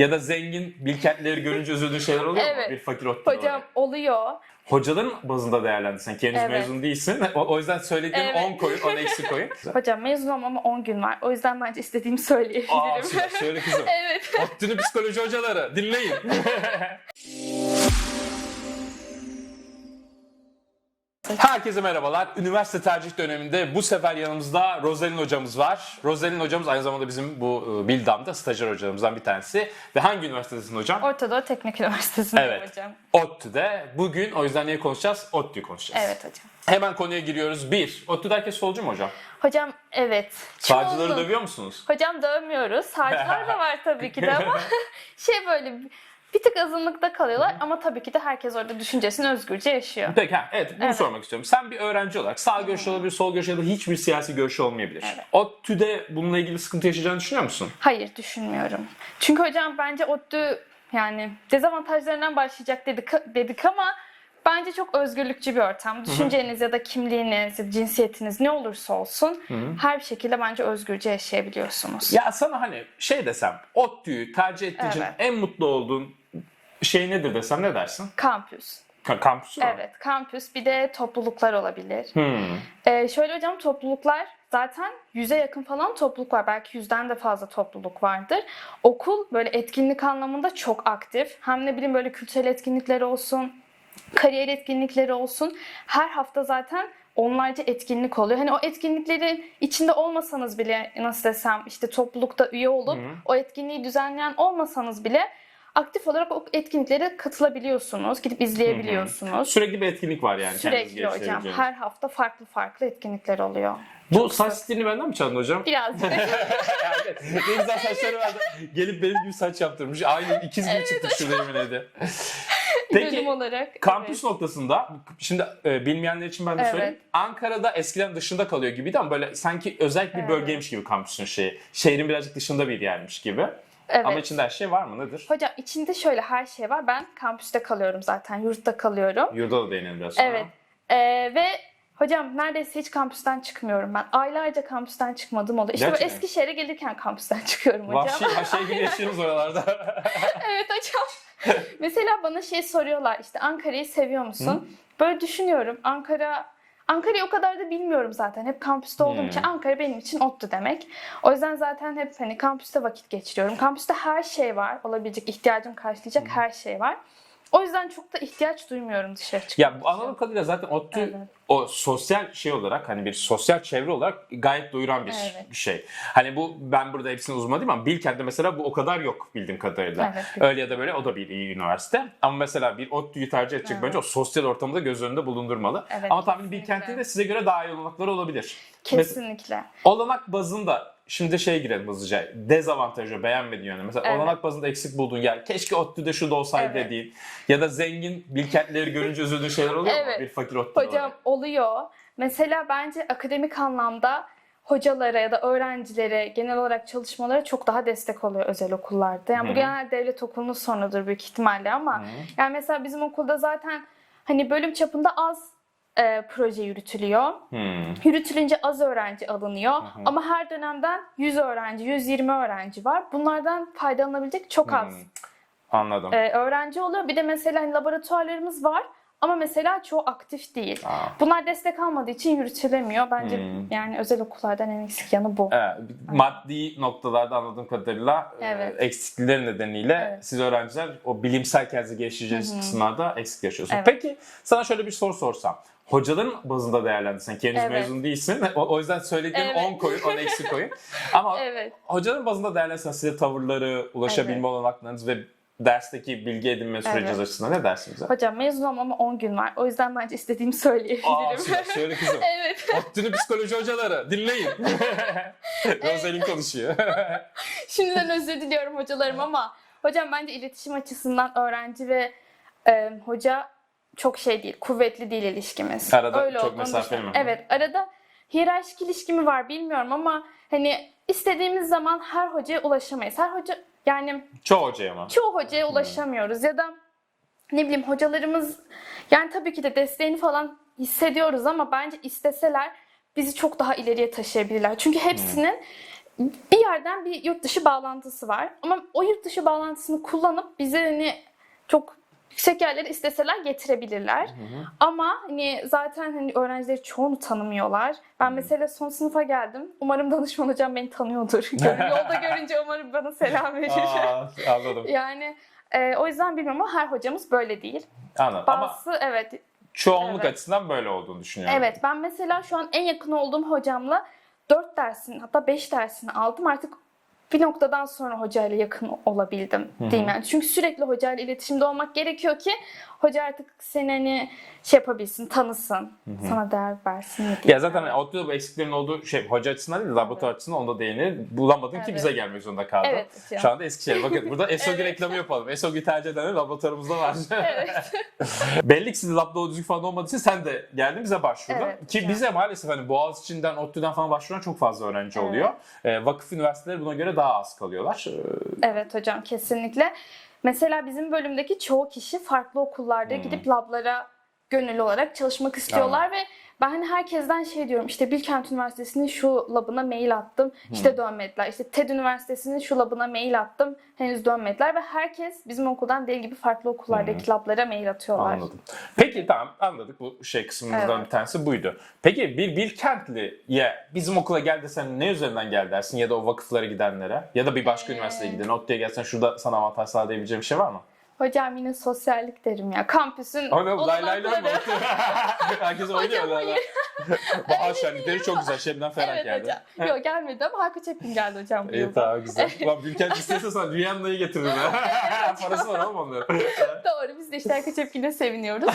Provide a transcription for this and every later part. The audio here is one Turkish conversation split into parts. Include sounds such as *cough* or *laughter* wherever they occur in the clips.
Ya da zengin bilkentleri görünce üzüldüğün şeyler oluyor mu? Evet. Bir fakir ot Hocam oluyor. Hocaların bazında değerlendirsen kendiniz Evet. mezun değilsin. *laughs* O, o yüzden söylediğin Evet. 10 koyun, 10 eksi koyun. *laughs* Hocam mezun olmama 10 gün var. O yüzden bence istediğimi söyleyebilirim. Aa. Söyle kızım. *laughs* evet. ODTÜ'nün psikoloji hocaları dinleyin. Herkese merhabalar. Üniversite tercih döneminde bu sefer yanımızda Rozelin hocamız var. Rozelin hocamız aynı zamanda bizim bu e, Bildam'da stajyer hocalarımızdan bir tanesi. Ve hangi üniversitedesin hocam? Orta Doğu Teknik Üniversitesi'nde Evet. hocam. ODTÜ'de. Bugün o yüzden neyi konuşacağız? ODTÜ'yü konuşacağız. Evet hocam. Hemen konuya giriyoruz. Bir, ODTÜ'de herkes solcu mu hocam? Hocam evet. Sağcıları Çoğunluk- dövüyor musunuz? Hocam dövmüyoruz. Sağcılar da var tabii ki de ama *laughs* *laughs* şey böyle bir- tık azınlıkta kalıyorlar ama tabii ki de herkes orada düşüncesini özgürce yaşıyor. Peki ha, evet bunu Evet. sormak istiyorum. Sen bir öğrenci olarak sağ görüşlü olabilir, sol görüşlü ya da hiçbir siyasi görüşü olmayabilir. Evet. ODTÜ'de bununla ilgili sıkıntı yaşayacağını düşünüyor musun? Hayır düşünmüyorum. Çünkü hocam bence ODTÜ yani dezavantajlarından başlayacak dedik, dedik ama bence çok özgürlükçü bir ortam. Düşünceniz ya da kimliğiniz ya da cinsiyetiniz ne olursa olsun her bir şekilde bence özgürce yaşayabiliyorsunuz. Ya sana hani şey desem, ODTÜ'yü tercih ettiğin için Evet. en mutlu olduğun şey nedir desem ne dersin? Kampüs. Ka- kampüsü mü? Evet kampüs bir de topluluklar olabilir. Hmm. Ee, şöyle hocam topluluklar zaten yüze yakın falan topluluk var. Belki yüzden de fazla topluluk vardır. Okul böyle etkinlik anlamında çok aktif. Hem ne bileyim böyle kültürel etkinlikleri olsun, kariyer etkinlikleri olsun. Her hafta zaten onlarca etkinlik oluyor. Hani o etkinliklerin içinde olmasanız bile nasıl desem işte toplulukta üye olup Hı. o etkinliği düzenleyen olmasanız bile aktif olarak o etkinliklere katılabiliyorsunuz. Gidip izleyebiliyorsunuz. Sürekli bir etkinlik var yani. Sürekli hocam. Her hafta farklı farklı etkinlikler oluyor. Bu saç stilini benden mi çaldın hocam? Birazcık. yani, *laughs* ne güzel saçları vardı. Gelip benim gibi saç yaptırmış. Aynı ikiz gibi çıktık şurada yemin ederim. *laughs* bölüm Peki olarak. kampüs evet. noktasında şimdi e, bilmeyenler için ben de Evet. söyleyeyim. Ankara'da eskiden dışında kalıyor gibiydi ama böyle sanki özel bir Evet. bölgeymiş gibi kampüsün şeyi. Şehrin birazcık dışında bir yermiş gibi. Evet. Ama içinde her şey var mı? Nedir? Hocam içinde şöyle her şey var. Ben kampüste kalıyorum zaten. Yurtta kalıyorum. Yurda da değinelim biraz sonra. Evet. Ee, ve hocam neredeyse hiç kampüsten çıkmıyorum ben. Aylarca kampüsten çıkmadım oldu. İşte böyle Gerçekten. Eskişehir'e gelirken kampüsten *laughs* çıkıyorum hocam. Vahşi, vahşi gibi yaşıyoruz oralarda. *laughs* evet hocam. Mesela bana şey soruyorlar işte Ankara'yı seviyor musun? Böyle düşünüyorum. Ankara Ankara'yı o kadar da bilmiyorum zaten. Hep kampüste olduğum Hmm. için Ankara benim için ODTÜ demek. O yüzden zaten hep hani kampüste vakit geçiriyorum. Kampüste her şey var. Olabilecek ihtiyacım karşılayacak her şey var. O yüzden çok da ihtiyaç duymuyorum dışarı çıkmak ya bu anladığım kadarıyla zaten ODTÜ Evet. o sosyal şey olarak hani bir sosyal çevre olarak gayet doyuran bir Evet. şey. Hani bu ben burada hepsini uzman değilim ama Bilkent'te mesela bu o kadar yok bildiğim kadarıyla. Evet. Öyle ya da böyle o da bir iyi üniversite. Ama mesela bir ODTÜ'yü tercih edecek bence o sosyal ortamı da göz önünde bulundurmalı. Evet, Ama tahminim kesinlikle. Bilkent'in de size göre daha iyi olanakları olabilir. Mes- Kesinlikle. olanak bazında şimdi şey girelim hızlıca. Dezavantajı beğenmediğin yönü. Mesela Evet. olanak bazında eksik bulduğun yer. Keşke ODTÜ'de şu da olsaydı Evet. dediğin. Ya da zengin Bilkentleri görünce üzüldüğün şeyler oluyor mu? Evet. Bir fakir ODTÜ'de Hocam olarak. oluyor. Mesela bence akademik anlamda hocalara ya da öğrencilere genel olarak çalışmalara çok daha destek oluyor özel okullarda. Yani Hı. bu genel devlet okulunun sorunudur büyük ihtimalle ama Hı. yani mesela bizim okulda zaten hani bölüm çapında az e, proje yürütülüyor. Hmm. Yürütülünce az öğrenci alınıyor ama her dönemden 100 öğrenci, 120 öğrenci var. Bunlardan faydalanabilecek çok az Hmm. Anladım. e, öğrenci oluyor. Bir de mesela hani laboratuvarlarımız var ama mesela çoğu aktif değil. Aa. Bunlar destek almadığı için yürütülemiyor. Bence Hmm. yani özel okullardan en eksik yanı bu. Evet, maddi noktalarda anladığım kadarıyla Evet. e, eksiklikleri nedeniyle Evet. siz öğrenciler o bilimsel kendinizi geliştireceğiniz kısımlarda eksik yaşıyorsunuz. Evet. Peki sana şöyle bir soru sorsam. Hocaların bazında değerlendirsen kendiniz Evet. mezun değilsin. *laughs* O, o yüzden söylediğin Evet. 10 koyun, 10 eksi koyun. *laughs* Ama Evet. hocaların bazında değerlendirsen size tavırları, ulaşabilme Evet. olanaklarınız ve dersteki bilgi edinme süreciniz Evet. açısından ne dersiniz? bize? Hocam mezun olmama 10 gün var. O yüzden bence istediğimi söyleyebilirim. Aa süper. Söyle kızım. *laughs* evet. ODTÜ'nün psikoloji hocaları dinleyin. *laughs* Roselin konuşuyor. *laughs* Şimdiden özür diliyorum hocalarım ama hocam bence iletişim açısından öğrenci ve e, hoca çok şey değil, kuvvetli değil ilişkimiz. Arada çok olduğunu mesafeli mi? Evet, arada hiyerarşik ilişki mi var bilmiyorum ama hani istediğimiz zaman her hocaya ulaşamayız. Her hoca yani Çoğu hocaya mı? çoğu hocaya ulaşamıyoruz ya da ne bileyim hocalarımız yani tabii ki de desteğini falan hissediyoruz ama bence isteseler bizi çok daha ileriye taşıyabilirler. Çünkü hepsinin bir yerden bir yurt dışı bağlantısı var. Ama o yurt dışı bağlantısını kullanıp bize hani çok yüksek yerlere isteseler getirebilirler. Ama hani zaten hani öğrencileri çoğunu tanımıyorlar. Ben mesela son sınıfa geldim. Umarım danışman hocam beni tanıyordur. *laughs* Yolda görünce umarım bana selam verir. Aa, anladım. *laughs* yani e, o yüzden bilmiyorum ama her hocamız böyle değil. Anladım. Ama Bazısı evet çoğunluk Evet. açısından böyle olduğunu düşünüyorum. Evet ben mesela şu an en yakın olduğum hocamla 4 dersin hatta 5 dersini aldım. Artık bir noktadan sonra hocayla yakın olabildim diyeyim yani. Çünkü sürekli hocayla iletişimde olmak gerekiyor ki hoca artık seni hani şey yapabilsin, tanısın, sana değer versin diye. Ya zaten hani ODTÜ'de bu eksiklerin olduğu şey hoca açısından değil laboratuvar açısından onda değinir. Bulamadın ki Evet. bize gelmek zorunda kaldın. Evet. Şu anda Eskişehir. Bakın *laughs* burada ESOG Evet. reklamı yapalım. ESOG'u tercih edenler laboratuvarımızda var. Evet. *laughs* Belli ki sizin labda düzgün falan olmadığı için sen de geldin bize başvurdun. Evet, ki hocam. bize maalesef hani Boğaziçi'nden, ODTÜ'den falan başvuran çok fazla öğrenci Evet. oluyor. Ee, vakıf üniversiteleri buna göre daha az kalıyorlar. Ee, Evet hocam kesinlikle. Mesela bizim bölümdeki çoğu kişi farklı okullarda Hmm. gidip lablara gönüllü olarak çalışmak istiyorlar ve ben hani herkesten şey diyorum işte Bilkent Üniversitesi'nin şu labına mail attım işte dönmediler. İşte TED Üniversitesi'nin şu labına mail attım henüz dönmediler ve herkes bizim okuldan değil gibi farklı okullardaki lablara mail atıyorlar. Anladım. Peki tamam anladık bu şey kısmımızdan Evet. bir tanesi buydu. Peki bir Bilkentli'ye bizim okula gel desen ne üzerinden gel dersin ya da o vakıflara gidenlere ya da bir başka Ee, üniversiteye giden ODTÜ'ye gelsen şurada sana avantaj sağlayabileceğim bir şey var mı? Hocam yine sosyallik derim ya. Kampüsün Ama lay lay lay mı? *laughs* Herkes oynuyor. Hocam, lay lay. *laughs* Bahar şenlikleri çok güzel. Şebnem Ferah Evet geldi. hocam. Yok gelmedi ama Hakkı Çepkin geldi hocam bu İyi yılda. tamam güzel. *laughs* Ulan Bilkent istese sana iyi getiririm. ha. Parası var oğlum onların. Doğru biz de işte Hakkı Çepkin'e seviniyoruz.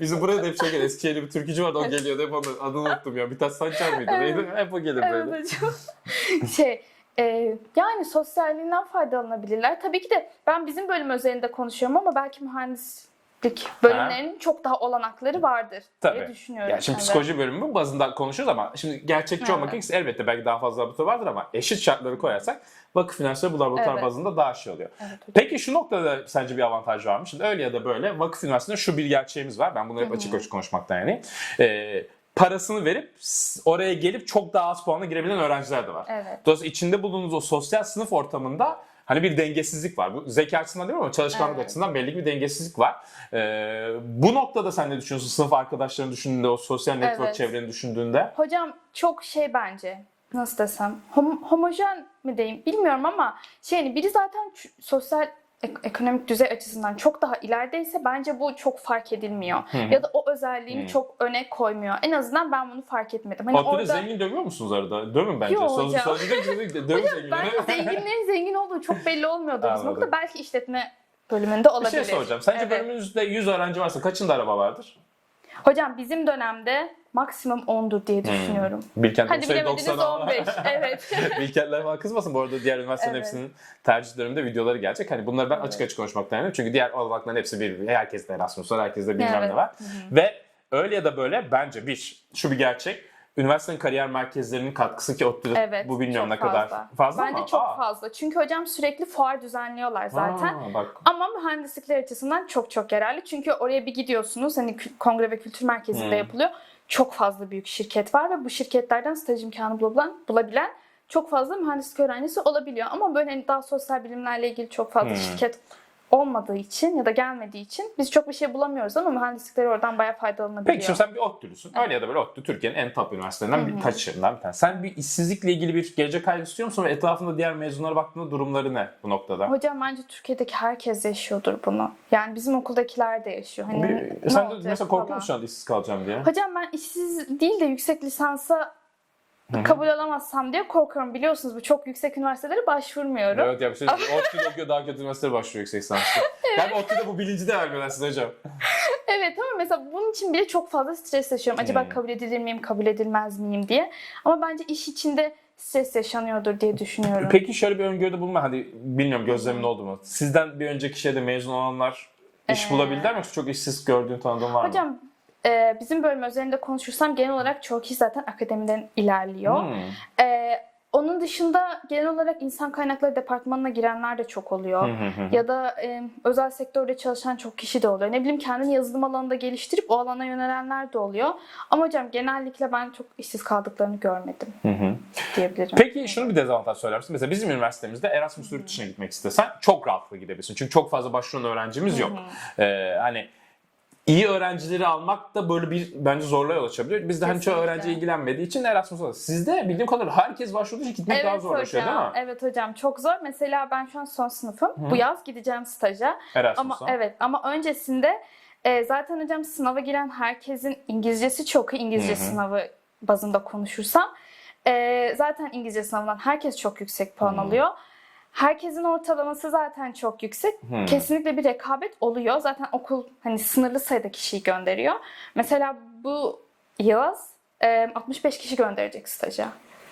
Bizim buraya da hep şey gelir. Eskişehir'de bir türkücü vardı o geliyordu. Hep onun adını unuttum ya. Mithat Sancar mıydı? Evet. Neydi? Hep o gelir böyle. Evet hocam. şey e, yani sosyalliğinden faydalanabilirler. Tabii ki de ben bizim bölüm özelinde konuşuyorum ama belki mühendislik bölümlerinin çok daha olanakları vardır diye Tabii. düşünüyorum. Ya şimdi Evet. psikoloji bölümü bazında konuşuyoruz ama şimdi gerçekçi Evet. olmak gerekirse elbette belki daha fazla laboratuvar vardır ama eşit şartları koyarsak vakıf üniversiteleri bu laboratuvar Evet. bazında daha şey oluyor. Evet hocam. Peki şu noktada sence bir avantaj var mı? Şimdi öyle ya da böyle vakıf üniversitesinde şu bir gerçeğimiz var. Ben bunu hep açık açık konuşmaktan yani. Ee, parasını verip oraya gelip çok daha az puanla girebilen öğrenciler de var. Evet. Dolayısıyla içinde bulunduğunuz o sosyal sınıf ortamında hani bir dengesizlik var. Bu zeka açısından değil ama çalışkanlık Evet. açısından belli bir dengesizlik var. Ee, bu noktada sen ne düşünüyorsun? Sınıf arkadaşlarını düşündüğünde, o sosyal network Evet. çevreni düşündüğünde. Hocam çok şey bence nasıl desem hom- homojen mi diyeyim bilmiyorum ama şey hani biri zaten sosyal ek- ekonomik düzey açısından çok daha ilerideyse bence bu çok fark edilmiyor. Ya da o özelliğini Hı. çok öne koymuyor. En azından ben bunu fark etmedim. Hani Ortada orada zengin dövüyor musunuz arada? Dövün bence. Yok hocam. *laughs* Dövün zenginleri. bence zenginlerin zengin olduğu çok belli olmuyordu bizim Anladım. okulda. Belki işletme bölümünde Bir olabilir. şey soracağım. Sence Evet. bölümünüzde 100 öğrenci varsa kaçında araba vardır? Hocam bizim dönemde maksimum 10'dur diye Hmm. düşünüyorum. Bilkent Hadi olsaydı bilemediniz 90 ama- 15. *laughs* Evet. *laughs* Bilkentler falan kızmasın. Bu arada diğer üniversitelerin Evet. hepsinin tercih döneminde videoları gelecek. Hani bunları ben Evet. açık açık konuşmaktan yanayım. Çünkü diğer olanakların hepsi bir. Herkeste Erasmus var, herkeste bilmem Evet. ne var. Ve öyle ya da böyle bence bir, şu bir gerçek. Üniversitenin kariyer merkezlerinin katkısı ki ODTÜ'de Evet. bu bilmiyorum ne kadar fazla. fazla Bence mı? çok Aa. fazla. Çünkü hocam sürekli fuar düzenliyorlar zaten. Aa, bak. Ama mühendislikler açısından çok çok yararlı. Çünkü oraya bir gidiyorsunuz. Hani kongre ve kültür merkezinde Hmm. yapılıyor. Çok fazla büyük şirket var ve bu şirketlerden staj imkanı bulabilen, bulabilen çok fazla mühendislik öğrencisi olabiliyor. Ama böyle hani daha sosyal bilimlerle ilgili çok fazla Hmm. şirket olmadığı için ya da gelmediği için biz çok bir şey bulamıyoruz ama mühendislikleri oradan bayağı faydalanabiliyor. Peki şimdi sen bir ODTÜ'lüsün. Öyle ya da böyle ODTÜ Türkiye'nin en top üniversitelerinden bir taşlarından bir tane. Sen bir işsizlikle ilgili bir gelecek kaygı istiyor musun ve etrafında diğer mezunlara baktığında durumları ne bu noktada? Hocam bence Türkiye'deki herkes yaşıyordur bunu. Yani bizim okuldakiler de yaşıyor. Hani Bir- sen de mesela korkuyor musun şu anda işsiz kalacağım diye? Hocam ben işsiz değil de yüksek lisansa kabul alamazsam diye korkuyorum. Biliyorsunuz bu çok yüksek üniversitelere başvurmuyorum. Evet ya bir şey ODTÜ'de okuyor daha kötü üniversitelere başlıyor yüksek lisanslı. Yani ODTÜ'de bu bilinci de vermiyorlar size hocam. Evet ama mesela bunun için bile çok fazla stres yaşıyorum. Acaba Hmm. kabul edilir miyim, kabul edilmez miyim diye. Ama bence iş içinde stres yaşanıyordur diye düşünüyorum. Peki şöyle bir öngörüde bulunma. Hadi bilmiyorum gözlemin oldu mu? Sizden bir önceki şeyde mezun olanlar iş Ee, bulabildiler mi yoksa çok işsiz gördüğün tanıdığın var mı? Hocam e, bizim bölüm özelinde konuşursam genel olarak çoğu kişi zaten akademiden ilerliyor. Hmm. E, Onun dışında genel olarak insan kaynakları departmanına girenler de çok oluyor. Ya da e, özel sektörde çalışan çok kişi de oluyor. Ne bileyim kendini yazılım alanında geliştirip o alana yönelenler de oluyor. Ama hocam genellikle ben çok işsiz kaldıklarını görmedim diyebilirim. Peki şunu bir dezavantaj söyler misin? Mesela bizim üniversitemizde Erasmus yurt dışına gitmek istesen çok rahatlıkla gidebilirsin. Çünkü çok fazla başvuran öğrencimiz yok. Ee, hani iyi öğrencileri almak da böyle bir bence zorluğa yol açabiliyor. Bizde hani çoğu öğrenci ilgilenmediği için Erasmus var. Sizde bildiğim kadarıyla herkes başvurduğu için gitmek daha zorlaşıyor hocam. değil mi? Evet hocam çok zor. Mesela ben şu an son sınıfım. Bu yaz gideceğim staja. Ama Erasmus'a. evet ama öncesinde e, zaten hocam sınava giren herkesin İngilizcesi çok iyi. İngilizce Hı hı. sınavı bazında konuşursam. E, zaten İngilizce sınavından herkes çok yüksek puan Hı. alıyor. Herkesin ortalaması zaten çok yüksek. Hı. Kesinlikle bir rekabet oluyor. Zaten okul hani sınırlı sayıda kişiyi gönderiyor. Mesela bu yaz e, 65 kişi gönderecek staja.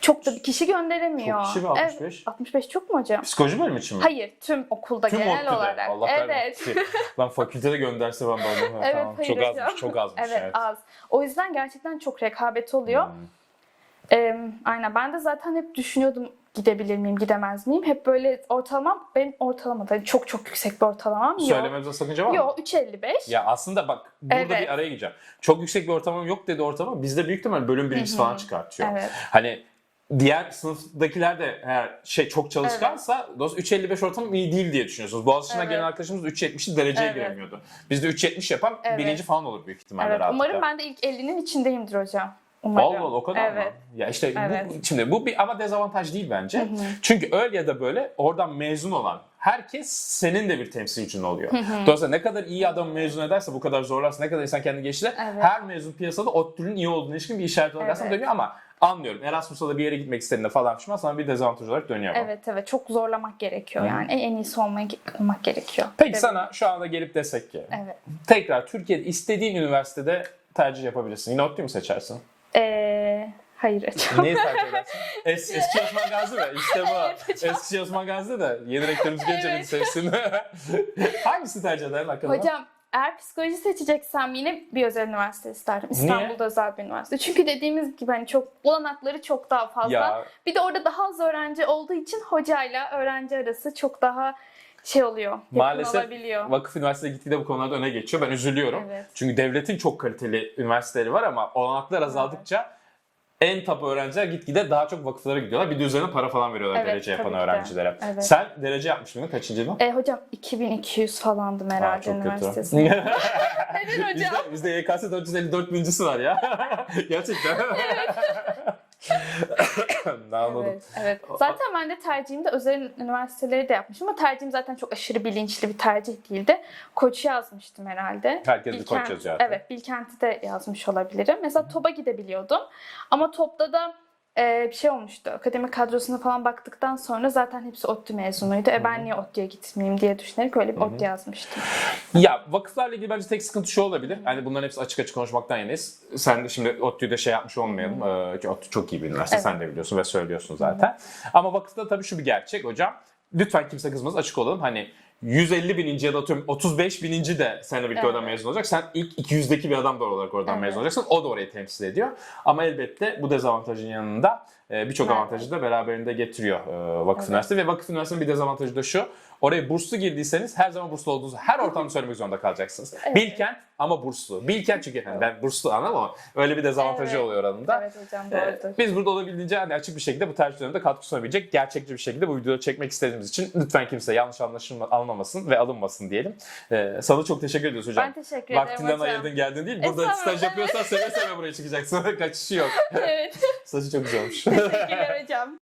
Çok da bir kişi gönderemiyor. Çok kişi mi 65? Evet, 65 çok mu hocam? Psikoloji bölümü için mi? Hayır, tüm okulda Tüm genel ODTÜ'de. olarak. Allah evet. kahretsin. Lan fakültede gönderse ben onu. *laughs* Evet, tamam. hayır Çok hocam. azmış, çok azmış. Evet, evet. az. O yüzden gerçekten çok rekabet oluyor. Hmm. Ee, aynen ben de zaten hep düşünüyordum gidebilir miyim, gidemez miyim? Hep böyle ortalamam, benim ortalamada çok çok yüksek bir ortalamam yok. Söylememize sakınca var mı? Yok, 3.55. Ya aslında bak burada Evet. bir araya gireceğim. Çok yüksek bir ortamım yok dedi ortamı. Bizde büyük ihtimal bölüm birincisi falan çıkartıyor. Evet. Hani diğer sınıftakiler de eğer şey çok çalışkansa evet. 3.55 ortamım iyi değil diye düşünüyorsunuz. Boğaziçi'nden Evet. gelen arkadaşımız 3.70'li dereceye Evet. giremiyordu. Bizde 3.70 yapan Evet. birinci falan olur büyük ihtimalle Evet, rahatlıkla. umarım ben de ilk 50'nin içindeyimdir hocam. Umarım. Allah o kadar evet. mı? Ya işte Evet. bu şimdi bu bir ama dezavantaj değil bence. Çünkü öyle ya da böyle oradan mezun olan herkes senin de bir temsilcin oluyor. Dolayısıyla ne kadar iyi adam mezun ederse bu kadar zorlarsa ne kadar insan kendini geliştirir Evet. her mezun piyasada ODTÜ'nün iyi olduğunu ilişkin bir işaret olarak aslında Evet. dönüyor ama anlıyorum. Erasmus'a da bir yere gitmek istediğinde falan pişman sana bir dezavantaj olarak dönüyor. Evet evet çok zorlamak gerekiyor yani. En, en iyisi olmak gerekiyor. Peki Evet. sana şu anda gelip desek ki Evet. tekrar Türkiye'de istediğin üniversitede tercih yapabilirsin. Yine ODTÜ mü seçersin? Ee, hayır hocam. Neyi tercih edersin? *laughs* Es, eski Osman Gazi mi? İşte bu. Eski Osman Gazi de yeni rektörümüz gelince Evet. sevsin. *laughs* Hangisi tercih ederdin hakikaten? Hocam eğer psikoloji seçeceksem yine bir özel üniversite isterdim. İstanbul'da özel bir üniversite. Çünkü dediğimiz gibi hani çok olanakları çok daha fazla. Ya Bir de orada daha az öğrenci olduğu için hocayla öğrenci arası çok daha şey oluyor. maalesef olabiliyor. vakıf üniversitede gitgide bu konularda öne geçiyor. Ben üzülüyorum. Evet. Çünkü devletin çok kaliteli üniversiteleri var ama olanaklar azaldıkça en top öğrenciler gitgide daha çok vakıflara gidiyorlar. Bir de üzerine para falan veriyorlar Evet, derece yapan de. öğrencilere. Evet. Sen derece yapmış mıydın? Kaçıncıydın? E, hocam 2200 falandım herhalde kötü. üniversitesinde. *laughs* Neden bizde, hocam? bizde YKS 454 birincisi var ya. *laughs* Gerçekten. ne *laughs* anladım. Evet, evet. Zaten ben de tercihimde özel üniversiteleri de yapmışım ama tercihim zaten çok aşırı bilinçli bir tercih değildi. Koç'u yazmıştım herhalde. Herkes bir koç yazıyor. Evet, Bilkent'i de yazmış olabilirim. Mesela TOB'a gidebiliyordum. Ama TOB'da da e, bir şey olmuştu. Akademik kadrosuna falan baktıktan sonra zaten hepsi ODTÜ mezunuydu. E ben niye ODTÜ'ye gitmeyeyim diye düşünerek öyle bir ODTÜ yazmıştım. Ya vakıflarla ilgili bence tek sıkıntı şu olabilir. Hani bunların hepsi açık açık konuşmaktan yanayız. Sen de şimdi ODTÜ'de şey yapmış olmayalım. Ee, ki ODTÜ çok iyi bir üniversite. Evet. Sen de biliyorsun ve söylüyorsun zaten. Ama vakıfta tabii şu bir gerçek hocam. Lütfen kimse kızmaz açık olalım. Hani 150 bininci ya da atıyorum 35 bininci de seninle birlikte Evet. oradan mezun olacak. Sen ilk 200'deki bir adam da olarak oradan Evet. mezun olacaksın. O da orayı temsil ediyor. Ama elbette bu dezavantajın yanında birçok Evet. avantajı da beraberinde getiriyor e, vakıf Evet. üniversite. Ve vakıf üniversitenin bir dezavantajı da şu. Oraya burslu girdiyseniz her zaman burslu olduğunuzu her ortamda söylemek zorunda kalacaksınız. Evet. Bilkent ama burslu. Bilkent çünkü efendim ben burslu anlamam ama öyle bir dezavantajı Evet. oluyor oranında. Evet hocam Ee, doğrudur. Biz burada olabildiğince hani açık bir şekilde bu tercih döneminde katkı sunabilecek gerçekçi bir şekilde bu videoyu çekmek istediğimiz için lütfen kimse yanlış anlaşılma, anlamasın ve alınmasın diyelim. Ee, sana çok teşekkür ediyoruz hocam. Ben teşekkür ederim Vaktinden hocam. ayırdın geldin değil. Burada Estağfurullah, staj yapıyorsan seve seve buraya çıkacaksın. *laughs* Kaçışı yok. evet. *laughs* Saçı çok güzel *laughs* Thank you, Mary Jam.